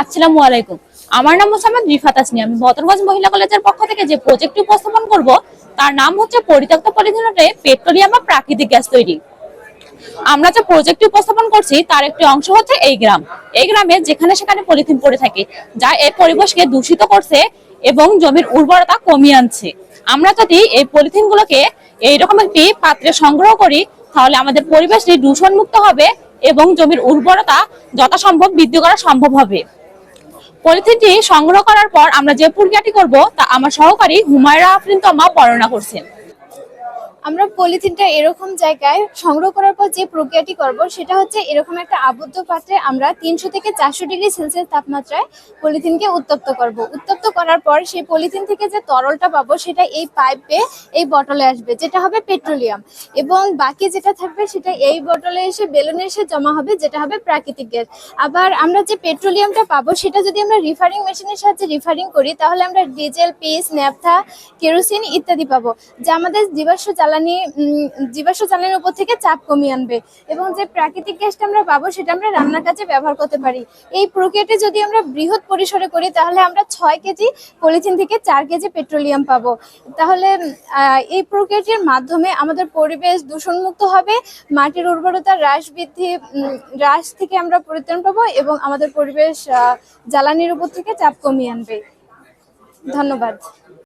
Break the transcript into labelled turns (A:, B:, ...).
A: আসসালামু আলাইকুম। আমার নাম মোসাম্মদ রিফাত আসনি। আমি বদরগঞ্জ মহিলা কলেজের পক্ষ থেকে যে প্রজেক্টটি উপস্থাপন করব, তার নাম হচ্ছে পরিত্যক্ত পলিথিনে পেট্রোলিয়াম বা প্রাকৃতিক গ্যাস তৈরি। আমরা যে প্রজেক্টটি উপস্থাপন করছি, তার একটি অংশ হচ্ছে এই গ্রাম। এই গ্রামে যেখানে সেখানে পলিথিন পড়ে থাকে, যা এই পরিবেশকে দূষিত করছে এবং জমির উর্বরতা কমিয়ে আনছে। আমরা যদি এই পলিথিন গুলোকে এইরকম একটি পাত্রে সংগ্রহ করি, তাহলে আমাদের পরিবেশটি দূষণ মুক্ত হবে এবং জমির উর্বরতা যথাসম্ভব বৃদ্ধি করা সম্ভব হবে। পলিথিনটি সংগ্রহ করার পর আমরা যে প্রক্রিয়াটি করব তা আমার সহকারী হুমায়রা আফরিন তমা বর্ণনা করছেন।
B: আমরা পলিথিনটা এরকম জায়গায় সংগ্রহ করার পর যে প্রক্রিয়াটি করব, সেটা হচ্ছে এরকম একটা আবদ্ধ পাত্রে আমরা তিনশো থেকে চারশো ডিগ্রি সেলসিয়াস তাপমাত্রায় পলিথিনকে উত্তপ্ত করব। উত্তপ্ত করার পর সেই পলিথিন থেকে যে তরলটা পাবো, সেটা এই পাইপে, এই বটলে আসবে, যেটা হবে পেট্রোলিয়াম। এবং বাকি যেটা থাকবে, সেটা এই বটলে এসে বেলুনে এসে জমা হবে, যেটা হবে প্রাকৃতিক গ্যাস। আবার আমরা যে পেট্রোলিয়ামটা পাবো, সেটা যদি আমরা রিফারিং মেশিনের সাহায্যে রিফারিং করি, তাহলে আমরা ডিজেল পিস ন্যাপথা, কেরোসিন ইত্যাদি পাবো, যা আমাদের জীবাশ্ম জ্বালানি জীবাশ্ম জ্বালানির উপর থেকে চাপ কমিয়ে আনবে এবং যে প্রাকৃতিক গ্যাসটা আমরা পাবো সেটা আমরা রান্নার কাজে ব্যবহার করতে পারি। এই প্রক্রিয়াটি যদি আমরা বৃহৎ পরিসরে করি, তাহলে আমরা ছয় কেজি পলিথিন থেকে চার কেজি পেট্রোলিয়াম পাবো। তাহলে এই প্রক্রিয়াটির মাধ্যমে আমাদের পরিবেশ দূষণমুক্ত হবে, মাটির উর্বরতা হ্রাস বৃদ্ধি হ্রাস থেকে আমরা পরিত্রাণ পাবো এবং আমাদের পরিবেশ জ্বালানির উপর থেকে চাপ কমিয়ে আনবে। ধন্যবাদ।